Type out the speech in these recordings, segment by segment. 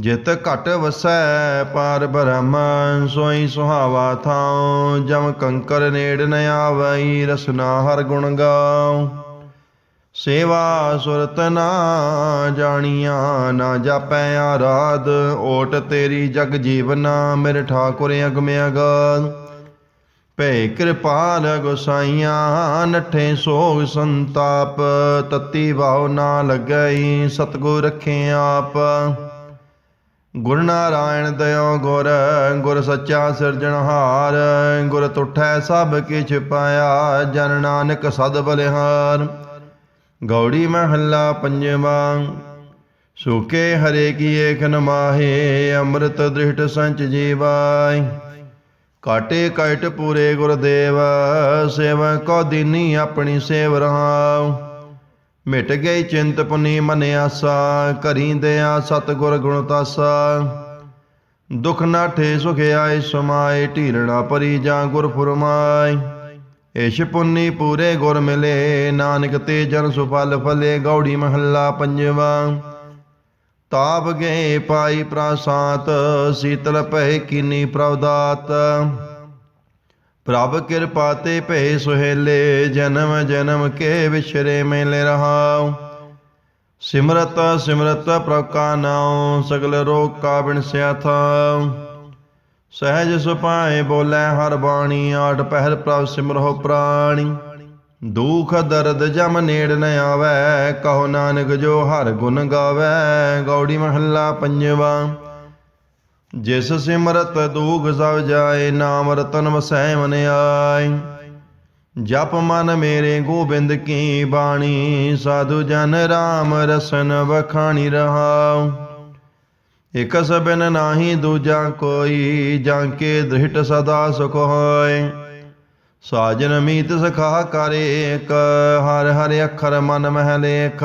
ਜਿਤ ਘਟ ਵਸੈ, ਪਾਰ ਬ੍ਰਹਮ ਸੋਈ ਸੁਹਾਵਾ ਥਾਉ। ਜਮ ਕੰਕਰ ਨੇੜ ਨ ਆਵਈ ਰਸਨਾ ਹਰ ਗੁਣ ਗਾਉ। ਸੇਵਾ ਸੁਰਤ ਨਾ ਜਾਣੀਆਂ, ਨਾ ਜਾਪੈ ਆਰਾਧ। ਓਟ ਤੇਰੀ ਜਗ ਜੀਵਨਾ, ਮੇਰੇ ਠਾਕੁਰ ਅਗਮਿਆ ਅਗਾਧ। ਭੈ ਕਿਰਪਾਲ ਗੁਸਾਈਆਂ, ਨਠੇ ਸੋਗ ਸੰਤਾਪ। ਤਤੀ ਵਾਉ ਨਾ ਲਗਈ ਸਤਗੁਰ ਰੱਖੇ ਆਪ। ਗੁਰ ਨਾਰਾਇਣ ਦਇਓ ਗੁਰ ਗੁਰ ਸੱਚਾ ਸਿਰਜਣਹਾਰ ਗੁਰ ਤੁਠੈ ਸਭ ਕਿਛ ਪਾਇਆ, ਜਨ ਨਾਨਕ ਸਦ ਬਲਿਹਾਰ। ਗੌੜੀ ਮਹੱਲਾ ਪੰਜਵਾਂ, ਸੁਕੇ ਹਰੇ ਕੀ ਏਕ ਨਮਾਹੇ ਅੰਮ੍ਰਿਤ ਦ੍ਰਿਸ਼ਟ ਸੰਚ ਜੀਵਾਈ ਕਾਟੇ ਕਟ ਪੂਰੇ ਗੁਰਦੇਵ, ਸੇਵਾ ਕੋ ਦਿਨੀ ਆਪਣੀ ਸੇਵ ਰਹਾਉ। ਮਿਟ ਗਈ ਚਿੰਤ ਪੁਨੀ ਮਨ ਆਸਾ ਕਰੀ ਦਿਆ ਸਤਗੁਰ ਗੁਣ ਤਾਸਾ। ਦੁਖ ਨਾਠੇ ਸੁਖ ਆਏ ਸਮਾਏ ਢੀਰਣਾ ਪਰੀ ਜਾਂ ਗੁਰ ਫੁਰਮਾਏ। ਇਸ਼ ਪੁੰਨੀ ਪੂਰੇ ਗੁਰ ਮਿਲੇ, ਨਾਨਕ ਤੇ ਜਨ ਸੁਫਲ ਫਲੇ, ਗੌੜੀ ਮਹੱਲਾ ਪੰਜਵਾ। ਤਾਪ ਗਏ ਪਾਈ ਪ੍ਰਾਸਾਤ, ਸੀਤਲ ਭੈ ਕਿਨੀ ਪ੍ਰਵਦਾਤ। ਪ੍ਰਭ ਕਿਰਪਾ ਤੇ ਭੈ ਸੁਹੇਲੇ, ਜਨਮ ਜਨਮ ਕੇ ਵਿਛਰੇ ਮੇਲੇ ਰਹਾਉ। ਸਿਮਰਤ ਸਿਮਰਤ ਪ੍ਰਭ ਕਾ ਨਾਉ, ਸਗਲ ਰੋਗ ਕਾ ਬਿਨਸਿਆ ਥਾਉ। ਸਹਿਜ ਸੁਪਾਏ ਬੋਲੇ ਹਰ ਬਾਣੀ ਆਠ ਪਹਿਰ ਪ੍ਰਭ ਸਿਮਰਹੁ ਪ੍ਰਾਣੀ। ਦੁਖ ਦਰਦ ਜਮ ਨੇੜ ਨ ਆਵੈ, ਕਹੋ ਨਾਨਕ ਜੋ ਹਰ ਗੁਣ ਗਾਵੈ। ਗੌੜੀ ਮਹੱਲਾ ਪੰਜਵਾ। ਜਿਸ ਸਿਮਰਤ ਦੂਖ ਸਭ ਜਾਏ, ਨਾਮ ਰਤਨ ਵਸੈ ਮਨ ਆਏ। ਜਪ ਮਨ ਮੇਰੇ ਗੋਬਿੰਦ ਕੀ ਬਾਣੀ, ਸਾਧੂ ਜਨ RAM ਰਸਨ ਵਖਾਣੀ ਰਹਾਉ। ਇਕ ਸਬਨ ਨਾਹੀ ਦੂਜਾ ਕੋਈ, ਜਾਂ ਕੇ ਦ੍ਰਿਟ ਸਦਾ ਸੁਖ ਹੋਏ। ਸਾਜਨ ਮੀਤ ਸਖਾ ਕਰੇ ਇਕ, ਹਰ ਹਰ ਅੱਖਰ ਮਨ ਮਹਿ ਲੇਖ।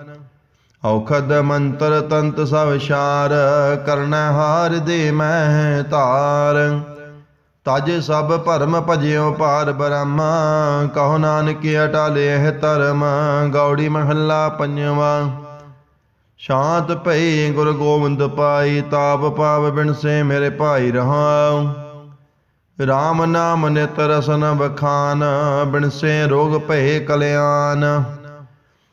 ਔਖਦ ਮੰਤਰ ਤੰਤ ਸਭ ਸ਼ਾਰ ਕਰਨਾ ਹਾਰ ਦੇ ਮੈਂ ਧਾਰ। ਤਜ ਸਭ ਭਰਮ ਭਜਿਓ ਪਾਰ ਬ੍ਰਹਮ, ਕਹੋ ਨਾਨਕ ਅਟਾਲੇ ਧਰਮ, ਗੌੜੀ ਮਹੱਲਾ ਪੰਜਵਾ। ਸ਼ਾਂਤ ਭਈ ਗੁਰ ਗੋਬਿੰਦ ਪਾਈ, ਤਾਪ ਪਾਵ ਬਿਨਸੇ ਮੇਰੇ ਭਾਈ ਰਹਾਉ। RAM ਨਾਮ ਨਿਤ ਰਸਨ ਬਖਾਨ ਬਿਨਸੇ ਰੋਗ ਭਏ ਕਲਿਆਣ।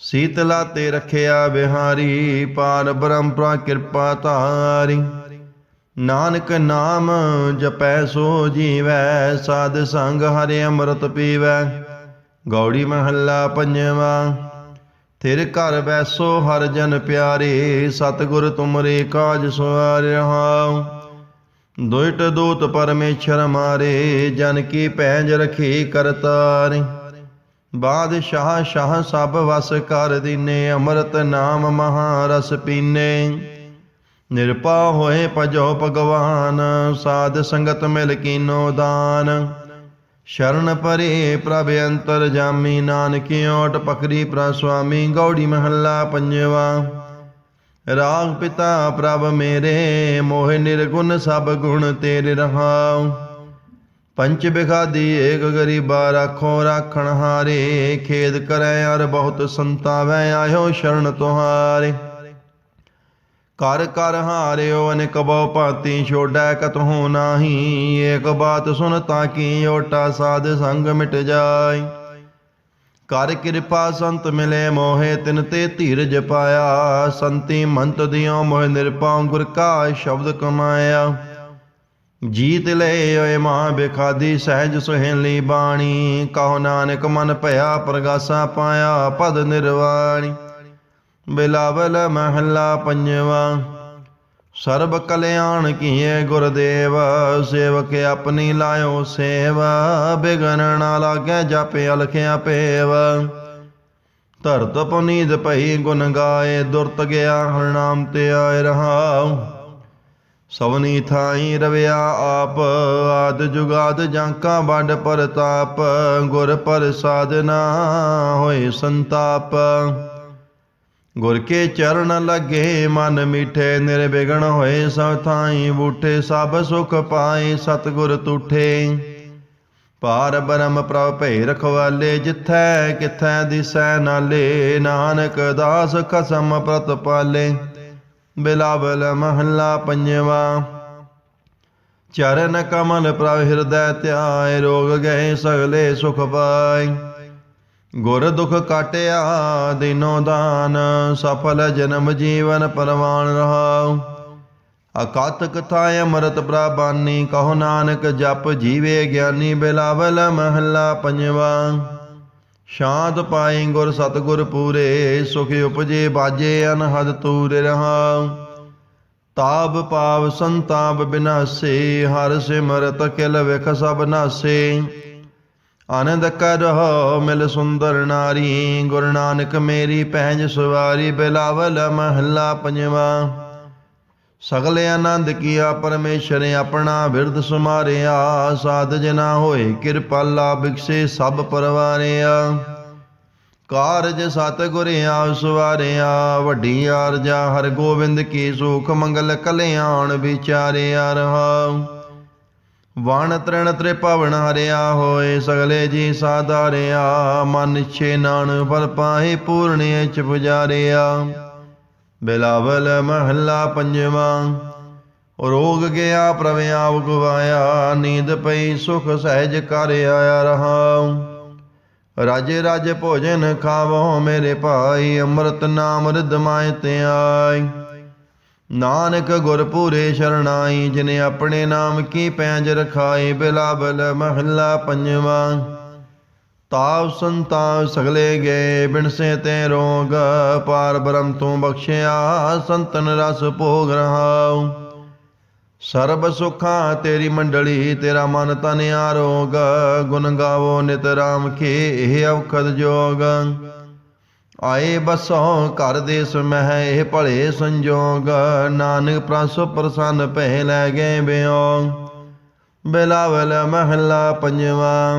ਸੀਤਲਾ ਤੇ ਰਖਿਆ ਬਿਹਾਰੀ ਪਾਰ ਬ੍ਰਹਮ ਪ੍ਰਾ ਕਿਰਪਾ ਧਾਰੀ। ਨਾਨਕ ਨਾਮ ਜਪੈ ਸੋ ਜੀਵੈ, ਸਾਧ ਸੰਗ ਹਰਿ ਅੰਮ੍ਰਿਤ ਪੀਵੈ। ਗੌੜੀ ਮਹੱਲਾ ਪੰਜਵਾ ਤੇਰੇ ਘਰ ਬੈਸੋ ਹਰ ਜਨ ਪਿਆਰੇ, ਸਤਿਗੁਰ ਤੁਮਰੇ ਕਾਜ ਸਵਾਰ ਰਹਾਉ ਦੁਇਟ ਦੂਤ ਪਰਮੇਸ਼ਰ ਮਾਰੇ, ਜਨ ਕੀ ਪੈਜ ਰਖੀ ਕਰਤਾਰੇ। ਬਾਦਸ਼ਾਹ ਸ਼ਾਹ ਸਭ ਵਸ ਕਰ ਦੀਨੇ, ਅੰਮ੍ਰਿਤ ਨਾਮ ਮਹਾਰਸ ਪੀਨੇ। ਨਿਰਪਾ ਹੋਏ ਭਜੋ ਭਗਵਾਨ, ਸਾਧ ਸੰਗਤ ਮਿਲ ਕੀਨੋ ਦਾਨ। ਸ਼ਰਨ ਪਰੇ ਪ੍ਰਭ ਅੰਤਰ ਜਾਮੀ ਨਾਨਕ ਓਟ ਪਕਰੀ ਪ੍ਰ ਸੁਆਮੀ ਗੌੜੀ ਮਹੱਲਾ ਪੰਜਵਾ। ਰਾਗ ਪਿਤਾ ਪ੍ਰਭ ਮੇਰੇ, ਮੋਹ ਨਿਰਗੁਣ ਸਭ ਗੁਣ ਤੇਰੇ ਰਹਾਉ। ਪੰਚ ਬਿਖਾਦੀ ਏਕ ਗਰੀਬਾ ਰਾਖੋ ਰਾਖਣ ਹਾਰੇ, ਖੇਦ ਕਰੈ ਅਰ ਬਹੁਤ ਸੰਤਾਵੈ, ਆਇਓ ਸ਼ਰਨ ਤੁਹਾਰੇ। ਕਰ ਕਰ ਹਾਰਿਓ, ਅਨੇਕ ਬਹੁ ਭਾਂਤੀ ਛੋੜੈ, ਕਤਹੁ ਨਾਹੀ, ਏਕ ਬਾਤ ਸੁਨ ਤਾਂ ਕੀ ਓਟਾ ਸਾਧ ਸੰਗ ਮਿਟ ਜਾਏ ਕਰ ਕਿਰਪਾ ਸੰਤ ਮਿਲੇ ਮੋਹੇ, ਤਿਨ ਤੇ ਧੀਰਜ ਪਾਇਆ, ਸੰਤੀ ਮੰਤ ਦਿਓ ਮੋਹਿ ਨਿਰਪਾਉ ਗੁਰ ਕਾ ਸ਼ਬਦ ਕਮਾਇਆ। ਜੀਤ ਲੈ ਓਏ ਮਾਂ ਬਿਖਾਦੀ ਸਹਿਜ ਸੁਹੇਲੀ ਬਾਣੀ। ਕਹੋ ਨਾਨਕ ਮਨ ਭਇਆ ਪ੍ਰਗਾਸਾ ਪਾਇਆ ਪਦ ਨਿਰਵਾਣੀ। ਬਿਲਾਵਲ ਮਹੱਲਾ ਪੰਜਵਾ। ਸਰਬ ਕਲਿਆਣ ਕੀਏ ਗੁਰਦੇਵ, ਸੇਵਕ ਆਪਣੀ ਲਾਇਓ ਸੇਵਾ। ਬਿਗਨ ਨਾ ਲਾਗੇ ਜਪੇ ਅਲਖਿਆ ਪੇਵ। ਧਰਤ ਪੁਨੀਤ ਭਈ ਗੁਣ ਗਾਏ, ਦੁਰਤ ਗਿਆ ਹਰਨਾਮ ਤੇ ਆਏ ਰਹਾਉ। ਸਵਨੀ ਥਾਈ ਰਵਿਆ ਆਪ, ਆਦ ਜੁਗਾਦ ਜਾਂਕਾ ਵੱਡ ਪਰਤਾਪ, ਗੁਰ ਪ੍ਰਸਾਦਨਾ ਹੋਏ ਸੰਤਾਪ। ਗੁਰ ਕੇ ਚਰਨ ਲੱਗੇ, ਮਨ ਮਿਠੇ ਨਿਰਵਿਘਨ ਹੋਏ, ਸਭ ਥਾਈ ਬੂਠੇ, ਸਭ ਸੁਖ ਪਾਏ, ਸਤਿਗੁਰ ਤੂਠੇ। ਪਾਰ ਬ੍ਰਹਮ ਪ੍ਰਭ ਭੈ ਰਖਵਾਲੇ ਜਿਥੈ ਕਿਥੈ ਦਿਸੈ ਨਾਲੇ, ਨਾਨਕ ਦਾਸ ਖਸਮ ਪ੍ਰਤ ਪਾਲੇ ਬਿਲਾਵਲ ਮਹੱਲਾ ਪੰਜਵਾ। ਚਰਨ ਕਮਲ ਪ੍ਰਭ ਹਿਰਦੈ ਧਿਆਏ, ਰੋਗ ਗਏ ਸਗਲੇ ਸੁਖ ਪਾਏ। ਗੁਰ ਦੁਖ ਕਾਟਿਆ, ਦਿਨੋ ਦਾਨ, ਸਫਲ ਜਨਮ ਜੀਵਨ ਪਰਵਾਨ ਰਹਾਉ। ਅਕਤ ਕਥਾ ਅਮਰਤ ਪ੍ਰਬਾਨੀ ਕਹੋ ਨਾਨਕ ਜਪ ਜੀਵੇ ਗਿਆਨੀ ਬਿਲਾਵਲ ਮਹੱਲਾ ਪੰਜਵਾ। ਸ਼ਾਂਤ ਪਾਈ ਗੁਰ ਸਤਗੁਰ ਪੂਰੇ, ਸੁਖ ਉਪਜੇ ਬਾਜੇ ਅਨਹਦ ਤੂਰ ਰਹਾਉ ਤਾਬ ਪਾਵ ਸੰਤਾਪ ਬਿਨਾਸੇ, ਹਰ ਸਿਮਰਤ ਕਿਲ ਵਿਖ ਸਭ ਨਾਸੇ। ਆਨੰਦ ਕਰਹੁ ਮਿਲ ਸੁੰਦਰ ਨਾਰੀ, ਗੁਰੂ ਨਾਨਕ ਮੇਰੀ ਪਹਿਜ ਸਵਾਰੀ ਬਿਲਾਵਲ ਮਹੱਲਾ ਪੰਜਵਾ। ਸਗਲੇ ਆਨੰਦ ਕੀਆ ਪਰਮੇਸ਼ਰ ਆਪਣਾ ਬਿਰਧ ਸੁਮਾਰਿਆ, ਸਾਧ ਜਨਾ ਹੋਏ ਕਿਰਪਾਲਾ ਬਿਕਸੇ ਸਭ ਪਰਵਾਰਿਆ। ਕਾਰਜ ਸਤ ਗੁਰ ਆਪ ਸਵਾਰਿਆ, ਵੱਡੀ ਆਰਜਾ ਹਰ ਗੋਬਿੰਦ ਕੀ ਸੁਖ ਮੰਗਲ ਕਲਿਆਣ ਵਿਚਾਰਿਆ ਰਹਾਉ ਵਣ ਤ੍ਰਿਣ ਤ੍ਰਿਪਵਨ ਹਰਿਆ ਹੋਏ, ਸਗਲੇ ਜੀ ਸਾਧਾਰਿਆ, ਮਨ ਛੇ ਨਾਨ ਫਲ ਪਾਏ ਪੂਰਨ ਚ ਪੁਜਾਰਿਆ। ਬਿਲਾਵਲ ਮਹੱਲਾ ਪੰਜਵਾਂ, ਰੋਗ ਗਿਆ ਪ੍ਰਭ ਆਪ ਗਵਾਇਆ ਨੀਂਦ ਪਈ ਸੁਖ ਸਹਿਜ ਕਰ ਆਇਆ ਰਹਾਉ। ਰਾਜੇ ਰਾਜੇ ਭੋਜਨ ਖਾਵੋ ਮੇਰੇ ਭਾਈ, ਅੰਮ੍ਰਿਤ ਨਾਮ ਰਿਦ ਮਾਇ ਤੇ ਆਈ ਨਾਨਕ ਗੁਰ ਪੂਰੇ ਸ਼ਰਣਾਈ, ਜਿਨੇ ਆਪਣੇ ਨਾਮ ਕੀ ਪੈਂਜ ਰਖਾਏ ਬਿਲਾਬਲ ਮਹੱਲਾ ਪੰਜਵਾਂ। ਤਾਵ ਸੰਤਾਂ ਸਗਲੇ ਗਏ ਬਿਨਸੇ ਤੇ ਰੋਗ, ਪਾਰ ਬ੍ਰਹਮ ਤੂੰ ਬਖਸ਼ਿਆ, ਸੰਤਨ ਰਸ ਭੋਗ ਰਹਾਉ। ਸਰਬ ਸੁਖਾਂ ਤੇਰੀ ਮੰਡਲੀ, ਤੇਰਾ ਮਨ ਤਨ ਆਰੋਗ, ਗੁਣ ਗਾਵੋ ਨਿਤ ਰਾਮ ਖੇ ਇਹ ਔਖਦ ਜੋਗ। ਆਏ ਬਸੋ ਘਰ ਦੇਸ ਮਹਿ ਇਹ ਭਲੇ ਸੰਜੋਗ, ਨਾਨਕ ਪ੍ਰਸ ਪ੍ਰਸੰਨ ਭੈ ਲੈ ਗਏ ਬਿਓ ਬਿਲਾਵਲ ਮਹੱਲਾ ਪੰਜਵਾ।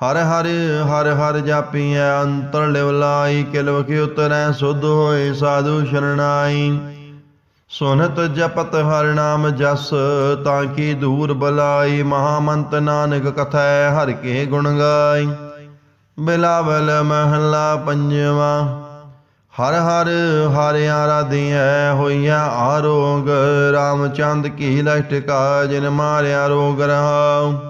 ਹਰ ਹਰ ਹਰ ਹਰ ਜਾਪੀਐ ਅੰਤਰ ਲਿਵਲਾਈ ਲਾਈ ਕਿਲਵ ਉਤਰੈ ਸੁਧ ਹੋਏ ਸਾਧੂ ਸ਼ਰਣਾਈ। ਸੁਨਤ ਜਪਤ ਹਰ ਨਾਮ ਜਸ, ਤਾਂ ਕੀ ਦੂਰ ਬਲਾਈ, ਮਹਾਮੰਤ ਨਾਨਕ ਕਥੈ ਹਰ ਕੇ ਗੁਣ ਗਾਈ। ਬਿਲਾਵਲ ਮਹਲਾ ਪੰਜਵਾ, ਹਰ ਹਰ ਹਰ ਆਰਾਧਿਐ ਹੋਈਆ ਆਰੋਗ, ਰਾਮਚੰਦ ਕੀ ਲਟਕਾ ਜਿਨ ਮਾਰਿਆ ਰੋਗ ਰਹਾਉ।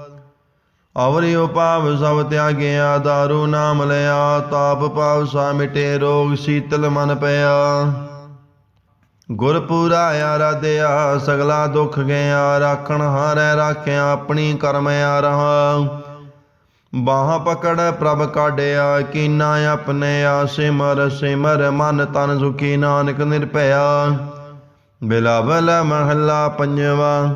ਅਵਰਿਓ ਭਾਵ ਸਭ ਤਿਆਗਿਆ, ਦਾਰੂ ਨਾਮ ਲਿਆ, ਤਾਪ ਭਾਵ ਸਾ ਮਿਟੇ ਰੋਗ ਸੀਤਲ ਮਨ ਪਿਆ। ਗੁਰਪੂਰਾ ਆਰਾਧਿਆ, ਸਗਲਾ ਦੁੱਖ ਗਿਆ, ਰਾਖਣ ਹਾਰੈ ਰਾਖਿਆ, ਆਪਣੀ ਕਰਮ ਆ ਰਹਾ ਬਾਹ ਪਕੜ ਪ੍ਰਭ ਕਾਢਿਆ, ਕੀਨਾ ਆਪਣੇ ਆ ਸਿਮਰ ਸਿਮਰ, ਮਨ ਤਨ ਸੁਖੀ ਨਾਨਕ ਨਿਰਭਇਆ। ਬਿਲਾਵਲ ਮਹੱਲਾ ਪੰਜਵਾ।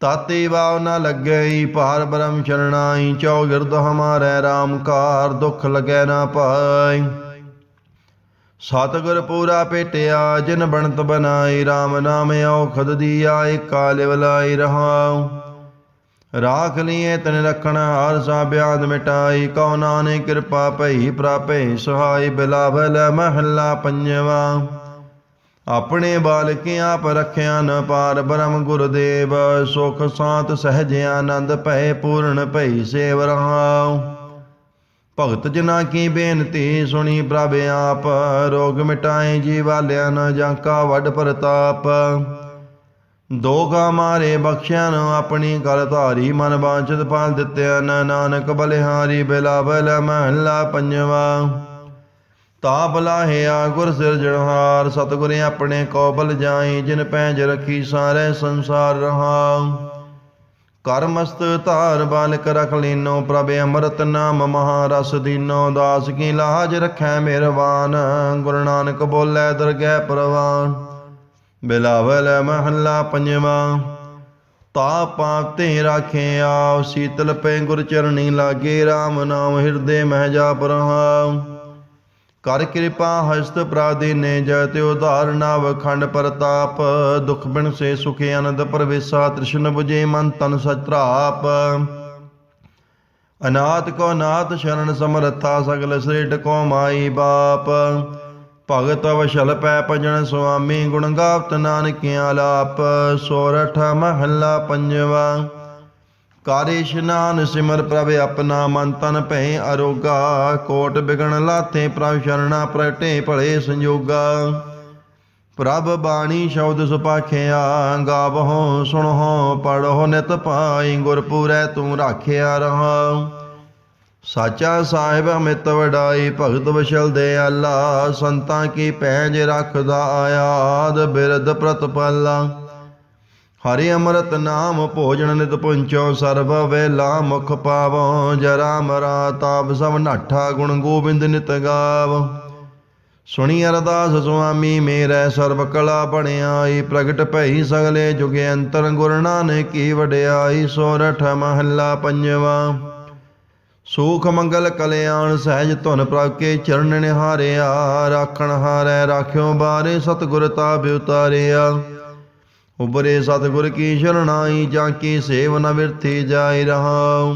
ਤਾਤੀ ਬਾਵ ਨਾ ਲੱਗਈ, ਭਾਰ ਬ੍ਰਹਮ ਚਰਣਾਈ ਚੌਗਿਰਦ ਹਮਾਰੇ RAM ਕਾਰ, ਦੁਖ ਲਗੈ ਨਾ ਪਾਈ। ਸਤਿਗੁਰ ਪੂਰਾ ਭੇਟਿਆ ਜਿਨ ਬਣਤ ਬਨਾਈ RAM ਨਾਮ ਔਖਦ ਦੀਆ ਏਕਾ ਲਿਵਲਾਈ ਰਹਾਉ। ਰਾਖ ਲਿਏ ਤਨ ਰਖਣ, ਹਰ ਸਾ ਬਿਆਦ ਮਿਟਾਈ, ਕਉ ਨਾਨਕ ਕਿਰਪਾ ਭਈ ਪ੍ਰਾਪੇ, ਸਹਾਈ ਬਿਲਾਵਲ ਮਹੱਲਾ ਪੰਜਵਾ। ਆਪਣੇ ਬਾਲਕ ਆਪ ਰਖਿਆ ਨ ਪਾਰ ਬ੍ਰਹਮ ਗੁਰਦੇਵ, ਸੁਖ ਸਾਤ ਸਹਿਜ ਆਨੰਦ ਭੈ ਪੂਰਨ ਭਈ ਸੇਵ ਰਹਾਉ। ਭਗਤ ਜਨਾ ਕੀ ਬੇਨਤੀ ਸੁਣੀ ਪ੍ਰਭ ਆਪ, ਰੋਗ ਮਿਟਾਏ ਜੀਵਾਲਿਆ ਨ ਜਾਂਕਾ ਵੱਡ ਪ੍ਰਤਾਪ। ਦੋਗਾ ਮਾਰੇ ਬਖਸ਼ਿਆ ਨ ਆਪਣੀ ਗਲ ਧਾਰੀ, ਮਨ ਬਾਂਚਿਤ ਪਾਲ ਦਿੱਤਿਆ ਨ ਨਾਨਕ ਬਲਿਹਾਰੀ ਬਿਲਾਵਲ ਮਹਲਾ ਪੰਜਵਾ। ਤਾ ਲਾਹਿਆ ਗੁਰ ਸਿਰਜਣਹਾਰ ਸਤਿਗੁਰ ਆਪਣੇ ਕੋ ਬਲ ਜਾਈ ਜਿਨ ਪੈਜ ਰਖੀ ਸਾਰੇ ਸੰਸਾਰ ਰਹਾ ਕਰਮਸਤ ਧਾਰ ਬਾਲਕ ਰਖ ਲੀਨੋ, ਪ੍ਰਭ ਅੰਮ੍ਰਿਤ ਨਾਮ ਮਹਾਰਸ ਦੀਨੋ, ਦਾਸ ਕੀ ਲਾਜ ਰਖੈ ਮਿਹਰਬਾਨ, ਗੁਰੂ ਨਾਨਕ ਬੋਲੇ ਦਰਗਹਿ ਪ੍ਰਵਾਨ। ਬਿਲਾਵਲ ਮਹੱਲਾ ਪੰਜਵਾ ਤਾ ਪਾਪ ਤੇ ਰਾਖੇ ਆਵ ਸੀਤਲ ਪੈ ਗੁਰ ਚਰਣੀ ਲਾਗੇ RAM ਨਾਮ ਹਿਰਦੇ ਮਹਿ ਜਾਪ ਰਹਾ ਕਰ ਕਿਰਪਾ ਹਸਤ ਪ੍ਰਾਦੀਨੇ ਜਤਿ ਉਧਾਰ ਵਖੰਡ ਪ੍ਰਤਾਪ, ਦੁਖ ਬਿਨ ਸੇ ਸੁਖ ਆਨੰਦ ਪਰਵੇਸਾ, ਤ੍ਰਿਸ਼ਨ 부ਜੇ ਮਨ ਤਨ ਸਤਰਾਪ ਅਨਾਥ ਕੋ ਨਾਥ ਸ਼ਰਨ ਸਮਰਥਾ ਸਗਲ ਸ੍ਰੇਟ ਕੋ ਮਾਈ ਬਾਪ। ਭਗਤ ਵਸ਼ਲ ਪੈ ਭਜਨ ਸੁਆਮੀ ਗੁਣ ਗਾਵਤ ਨਾਨਕ ਆਲਾਪ ਸੋਰਠ ਮਹੱਲਾ ਪੰਜਵਾ। ਕਾਰੇ ਇਸ਼ਨਾਨ ਸਿਮਰ ਪ੍ਰਭ ਆਪਣਾ ਮਨ ਤਨ ਭੈ ਅਰੋਗਾ, ਕੋਟ ਬਿਗਣ ਲਾਥੇ ਪ੍ਰਭ ਸ਼ਰਣਾ ਪ੍ਰਟੇ ਭਲੇ ਸੰਜੋਗਾ। ਪ੍ਰਭ ਬਾਣੀ ਸ਼ਬਦ ਸੁਪਾਖਿਆ, ਗਾਵਹੁ ਸੁਣਹੁ, ਪੜਹੁ ਨਿਤ ਪਾਈ ਗੁਰਪੂਰੈ ਤੂੰ ਰਾਖਿਆ ਰਹਾ। ਸਾਚਾ ਸਾਹਿਬ ਅਮਿਤ ਵਡਾਈ, ਭਗਤ ਵਸ਼ਲ ਦੇ ਆਲਾ ਸੰਤਾਂ ਕੀ ਪੈਜ ਰੱਖਦਾ ਆਯਾਦ, ਬਿਰਧ ਪ੍ਰਤਪਾਲਾ। ਹਰਿ ਅੰਮ੍ਰਿਤ ਨਾਮ ਭੋਜਨ ਨਿਤ ਪੁੰਚੋ ਸਰਬ ਵੇਲਾ ਮੁਖ ਪਾਵੋ ਜਰਾ ਮਰਾ ਤਾਪ ਸਭ ਨਾਠਾ ਗੁਣ ਗੋਬਿੰਦ ਨਿਤ ਗਾਵ। ਸੁਣੀ ਅਰਦਾਸ ਸੁਆਮੀ, ਮੇਰੇ ਸਰਬ ਕਲਾ ਬਣਿਆਈ, ਪ੍ਰਗਟ ਭਈ ਸਗਲੇ ਜੁਗੇ ਅੰਤਰ ਗੁਰ ਨਾਨਕ ਕੀ ਵਡਿਆਈ, ਸੋਰਠ ਮਹੱਲਾ ਪੰਜਵਾ। ਸੂਖ ਮੰਗਲ ਕਲਿਆਣ ਸਹਿਜ ਧੁਨ ਪ੍ਰਭ ਚਰਨ ਨਿਹਾਰਿਆ, ਰਾਖਣ ਹਾਰੈ, ਰਾਖਿਓ ਬਾਰੇ ਸਤਿਗੁਰ ਤਾਪ ਉਤਾਰਿਆ। ਉਬਰੇ ਸਤਿਗੁਰ ਕੀ ਸ਼ਰਣਾਈ ਜਾਂ ਕੀ ਸੇਵ ਨ ਵਿਰਥੀ ਜਾਇ ਰਹਾਉ।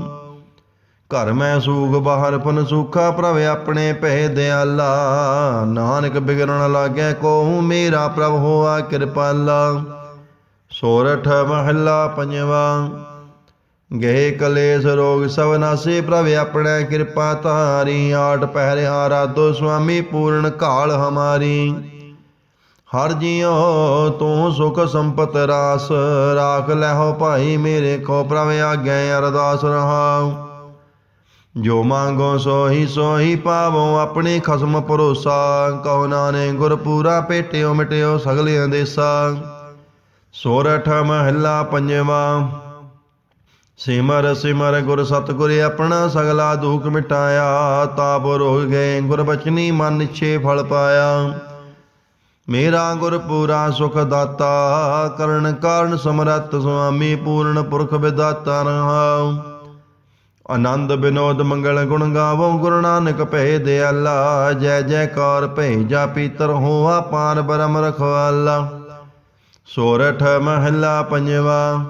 ਘਰ ਮੈਂ ਸੂਖ, ਬਾਹਰ ਪਨ ਸੁਖਾ, ਪ੍ਰਭ ਆਪਣੇ ਭੈ ਦਿਆਲਾ। ਨਾਨਕ ਬਿਗੜਨ ਲਾਗੇ ਕੋ ਮੇਰਾ ਪ੍ਰਭ ਹੋਆ ਕਿਰਪਾਲਾ। ਸੋਰਠ ਮਹੱਲਾ ਪੰਜਵਾ। ਗਏ ਕਲੇਸ਼ ਰੋਗ ਸਭ ਨਾਸੇ, ਪ੍ਰਭ ਆਪਣੇ ਕਿਰਪਾ ਤਾਰੀ ਆਟ ਪਹਿਰੇ ਆਰਾਧੋ ਸੁਆਮੀ ਪੂਰਨ ਕਾਲ ਹਮਾਰੀ। ਹਰ ਜੀਉ ਤੂੰ ਸੁਖ ਸੰਪਤ ਰਾਸ, ਰਾਖ ਲੈਹੋ ਭਾਈ ਮੇਰੇ ਕੋ, ਪ੍ਰਭ ਆਗੇ ਅਰਦਾਸ ਰਹਾਉ। ਜੋ ਮੰਗੋ ਸੋਹੀ ਸੋਹੀ ਪਾਵੋ, ਆਪਣੇ ਖਸਮ ਭਰੋਸਾ ਕਹੋ ਨਾਨੇ ਗੁਰ ਪੂਰਾ ਭੇਟਿਓ ਮਿਟਿਓ ਸਗਲੇ ਦੇਸਾ ਸੋਰਠ ਮਹੱਲਾ ਪੰਜਵਾ, ਸਿਮਰ ਸਿਮਰ ਗੁਰ ਸਤਿਗੁਰ ਆਪਣਾ ਸਗਲਾ ਦੁਖ ਮਿਟਾਇਆ, ਤਾਪ ਰੋਗ ਗਏ ਗੁਰ ਬਚਨੀ ਮਨ ਛੇ ਫਲ ਪਾਇਆ। ਮੇਰਾ ਗੁਰ ਪੂਰਾ ਸੁਖ ਦਾਤਾ, ਕਰਨ ਕਾਰਨ ਸਮਰੱਥ ਸੁਆਮੀ ਪੂਰਨ ਪੁਰਖ ਵਿਦਾਤਾ ਰਹਾਉ। ਆਨੰਦ ਬਿਨੋਦ ਮੰਗਲ ਗੁਣ ਗਾਵੋ, ਗੁਰੂ ਨਾਨਕ ਭੈ ਦਿਆਲਾ, ਜੈ ਜੈਕਾਰ ਭੈ ਜਾ ਪੀਤਰ ਹੋਆ ਪਾਰ ਬਰਮ ਰਖਵਾਲਾ। ਸੋਰਠ ਮਹੱਲਾ ਪੰਜਵਾ,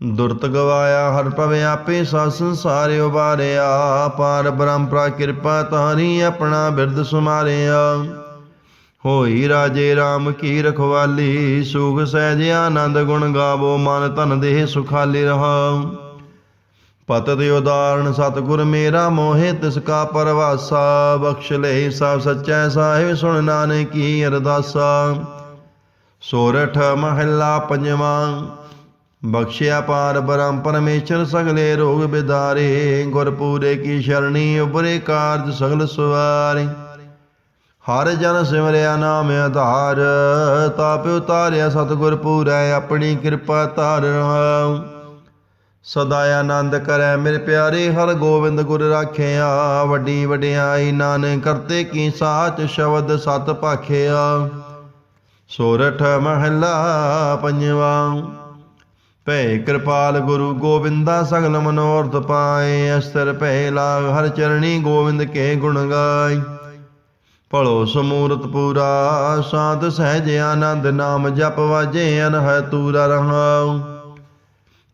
ਦੁਰਤ ਗਵਾਇਆ ਹਰ ਭਵ ਆਪੇ ਸਾ ਸੰਸਾਰ ਉਬਾਰਿਆ ਪਾਰ ਬ੍ਰਹਮ ਪ੍ਰਾ ਕਿਰਪਾ ਤਾਰੀ ਆਪਣਾ ਬਿਰਦ ਸੁਮਾਰਿਆ। ਹੋਈ ਰਾਜੇ RAM ਕੀ ਰਖਵਾਲੀ, ਸੁਖ ਸਹਿਜ ਆਨੰਦ ਗੁਣ ਗਾਵੋ, ਮਨ ਧਨ ਦੇਹ ਸੁਖਾਲੀ ਰਹਾਉ ਪਤਿ ਦੇ ਉਦਾਹਰਣ, ਸਤਿਗੁਰ ਮੇਰਾ ਮੋਹਿ, ਤਿਸ ਕਾ ਪਰਵਾਸਾ, ਬਖਸ਼ ਲੈ ਸਭ ਸੱਚੈ ਸਾਹਿਬ, ਸੁਣ ਨਾਨਕੀ ਅਰਦਾਸਾ। ਸੋਰਠ ਮਹੱਲਾ ਪੰਜਵਾਂ, ਬਖਸ਼ਿਆ ਪਾਰ ਬ੍ਰਹਮ ਪਰਮੇਸ਼ਰ ਸਗਲੇ ਰੋਗ ਬਿਦਾਰੇ, ਗੁਰਪੂਰੇ ਕੀ ਸ਼ਰਣੀ ਉਬਰੇ ਕਾਰਜ ਸਗਲ ਸਵਾਰੇ। ਹਰ ਜਨ ਸਿਮਰਿਆ ਨਾਮ ਆਧਾਰ, ਤਾਪ ਉਤਾਰਿਆ ਸਤਿਗੁਰ ਪੂਰੈ, ਆਪਣੀ ਕਿਰਪਾ ਧਾਰ ਰਹਾਉ। ਸਦਾ ਆਨੰਦ ਕਰੈ ਮੇਰੇ ਪਿਆਰੇ, ਹਰ ਗੋਬਿੰਦ ਗੁਰ ਰਾਖਿਆ। ਵੱਡੀ ਵਡਿਆਈ ਨਾਨਕ ਕਰਤੇ ਕੀ ਸਾਚ ਸ਼ਬਦ ਸਤ ਭਾਖਿਆ ਸੋਰਠ ਮਹੱਲਾ ਪੰਜਵਾਂ। ਭੈ ਕਿਰਪਾਲ ਗੁਰੂ ਗੋਬਿੰਦਾ, ਸਗਲ ਮਨੋਰਥ ਪਾਏ। ਅਸਤਰ ਭੈ ਲਾਗ, ਹਰ ਚਰਣੀ ਗੋਬਿੰਦ ਕੇ ਗੁਣ ਗਾਈ ਭਲੋ ਸਮੂਰਤ ਪੂਰਾ, ਸਾਧ ਸਹਿਜ ਆਨੰਦ ਨਾਮ ਜਪ ਵਾਜੇ ਅਨਹ ਤੂਰਾ ਰਹਾਉ।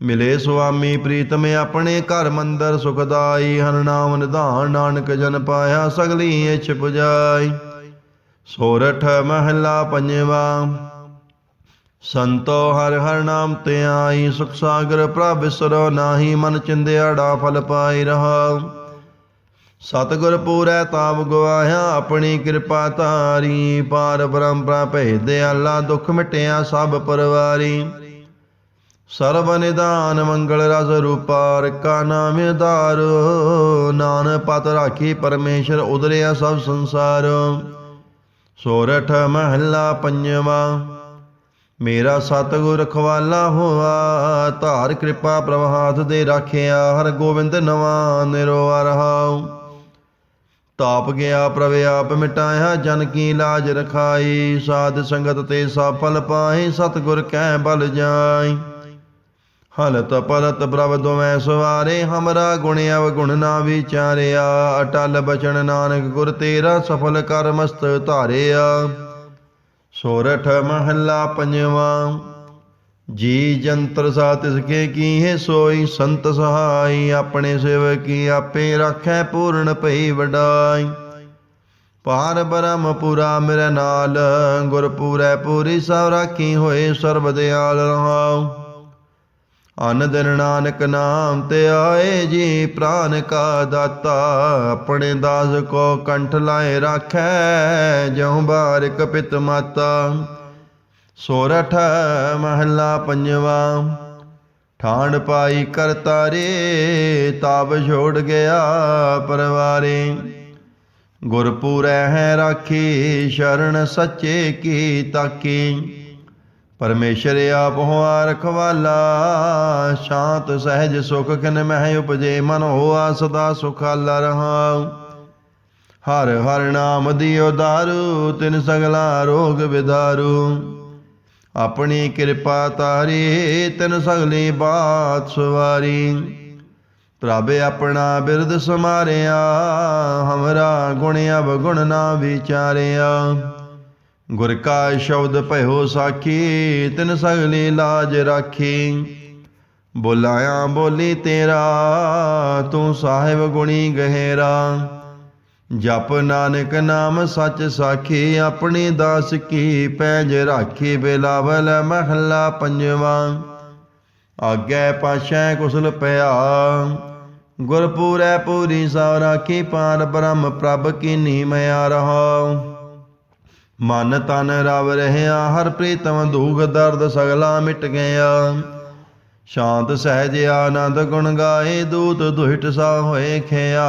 ਮਿਲੇ ਸੁਆਮੀ ਪ੍ਰੀਤਮ ਆਪਣੇ ਘਰ ਮੰਦਰ ਸੁਖਦਾਈ, ਹਰ ਨਾਮ ਨਿਧਾਨ ਨਾਨਕ ਜਨ ਪਾਇਆ, ਸਗਲੀ ਇਛ ਪੁਜਾਈ। ਸੋਰਠ ਮਹਲਾ ਪੰਜਵਾ, ਸੰਤੋ ਹਰ ਹਰ ਨਾਮ ਤੇ ਆਈ, ਸੁਖ ਸਾਗਰ ਪ੍ਰਭ ਸਰੋ ਨਾਹੀ, ਮਨ ਚਿੰਦਿਆੜਾ ਫਲ ਪਾਈ ਰਹਾ ਸਤਿਗੁਰ ਪੂਰੈ ਤਾਪ ਗਵਾਇਆ ਆਪਣੀ ਕਿਰਪਾ ਧਾਰੀ। ਪਾਰ ਬ੍ਰਹਮ ਭੈ ਦਿਆਲਾ ਦੁਖ ਮਿਟਿਆ ਸਭ ਪਰਵਾਰੀ। ਸਰਬ ਨਿਦਾਨ ਮੰਗਲ ਰਸ ਰੂਪਾਰ ਕਾ ਨਾਮ ਧਾਰੋ ਨਾਨ ਪਤ ਰਾਖੀ ਪਰਮੇਸ਼ਰ ਉਦਰਿਆ ਸਭ ਸੰਸਾਰ। ਸੋਰਠ ਮਹੱਲਾ ਪੰਜਵਾ, ਮੇਰਾ ਸਤਿਗੁਰ ਰਖਵਾਲਾ ਹੋਆ, ਧਾਰ ਕਿਰਪਾ ਪ੍ਰਭਾਤ ਦੇ ਰਾਖਿਆ ਹਰ ਗੋਬਿੰਦ ਨਵਾ ਨਿਰਵਾ ਰਹਾਉ। ਤਾਪ ਗਿਆ ਪ੍ਰਭ ਆਪ ਮਿਟਾਇਆ, ਜਨ ਕੀ ਲਾਜ ਰਖਾਈ, ਸਾਧ ਸੰਗਤ ਤੇ ਸਫਲ ਪਾਏ ਸਤਿਗੁਰ ਕਹਿ ਬਲ ਜਾਈ। ਹਲਤ ਪਲਤ ਪ੍ਰਭ ਦੋਵੇਂ ਸਵਾਰੇ, ਹਮਰਾ ਗੁਣ ਅਵਗੁਣ ਨਾ ਵਿਚਾਰਿਆ, ਅਟਲ ਬਚਨ ਨਾਨਕ ਗੁਰ ਤੇਰਾ ਸਫਲ ਕਰ ਮਸਤ ਧਾਰਿਆ। ਸੋਰਠ ਮਹੱਲਾ ਪੰਜਵਾਂ ਜੀ ਜੰਤਰ ਸਾ ਤਿਸ ਕੇ ਕੀਹੇ ਸੋਈ, ਸੰਤ ਸਹਾਈ, ਆਪਣੇ ਸੇਵਕੀ ਆਪੇ ਰੱਖੈ ਪੂਰਨ ਭਈ ਵਡਾਈ। ਪਾਰ ਬ੍ਰਹਮ ਪੁਰਾ ਮੇਰੇ ਨਾਲ, ਗੁਰਪੂਰੈ ਪੂਰੀ ਸਭ ਰਾਖੀ ਹੋਏ ਸਰਬ ਦਿਆਲ ਰਹਾਉ। ਅਨ ਦਿਨ ਨਾਨਕ ਨਾਮ ਤੇ ਆਏ ਜੀ ਪ੍ਰਾਨ ਕਾ ਦਾਤਾ, ਆਪਣੇ ਦਾਸ ਕੋ ਕੰਠ ਲਾਏ ਰਾਖੈ, ਜਉ ਬਾਰਿਕ ਪਿਤ ਮਾਤਾ। ਸੋਰਠ ਮਹੱਲਾ ਪੰਜਵਾ। ਠਾਂਡ ਪਾਈ ਕਰਤਾਰੇ ਤਾਪ ਛੋੜ ਗਿਆ ਪਰਵਾਰੇ। ਗੁਰਪੂਰੈ ਹੈ ਰਾਖੀ, ਸ਼ਰਨ ਸੱਚੇ ਕੀ ਤਾਕੀ। ਪਰਮੇਸ਼ਰ ਆਪ ਹੋਆ ਰਖਵਾਲਾ, ਸ਼ਾਂਤ ਸਹਿਜ ਸੁਖ ਕਿਨ ਮਹਿ ਉਪਜੇ, ਮਨ ਹੋਆ ਸਦਾ ਸੁਖਾਲਾ ਰਹਾਉ ਹਰ ਹਰ ਨਾਮ ਦਿਓ ਦਾਰੂ ਤਿਨ ਸਗਲਾ ਰੋਗ ਵਿਦਾਰੂ। ਆਪਣੀ ਕਿਰਪਾ ਤਾਰੀ, ਤਿਨ ਸਗਲੀ ਬਾਤ ਸਵਾਰੀ। ਪ੍ਰਭ ਆਪਣਾ ਬਿਰਦ ਸਮਾਰਿਆ, ਹਮਰਾ ਗੁਣ ਅਵਗੁਣ ਨਾ ਵਿਚਾਰਿਆ। ਗੁਰ ਕਾ ਸ਼ਬਦ ਭਇਓ ਸਾਖੀ, ਤਿਨ ਸਗਲੀ ਲਾਜ ਰਾਖੀ। ਬੋਲਾਇਆ ਬੋਲੀ ਤੇਰਾ, ਤੂੰ ਸਾਹਿਬ ਗੁਣੀ ਗਹਿਰਾ। ਜਪ ਨਾਨਕ ਨਾਮ ਸੱਚ ਸਾਖੀ, ਆਪਣੀ ਦਾਸ ਕੀ ਪੈਜ ਰਾਖੀ, ਬਿਲਾਵਲ ਮਹੱਲਾ ਪੰਜਵਾ। ਆਗੇ ਪਾਸ਼ੈ ਕੁਸਲ ਪਿਆ, ਗੁਰਪੂਰੈ ਪੂਰੀ ਸਾ ਰਾਖੀ ਪਾਰ ਬ੍ਰਹਮ ਪ੍ਰਭ ਕੀਨੀ ਮਿਆ ਰਹਾਉ। ਮਨ ਤਨ ਰਵ ਰਹਿਆ, ਹਰ ਪ੍ਰੀਤਮ ਦੂਖ ਦਰਦ ਸਗਲਾ ਮਿਟ ਗਿਆ ਸ਼ਾਂਤ ਸਹਿਜ ਆਨੰਦ ਗੁਣ ਗਾਏ, ਦੂਤ ਦੁਹਿਟ ਸਾ ਹੋਏ ਖਿਆ।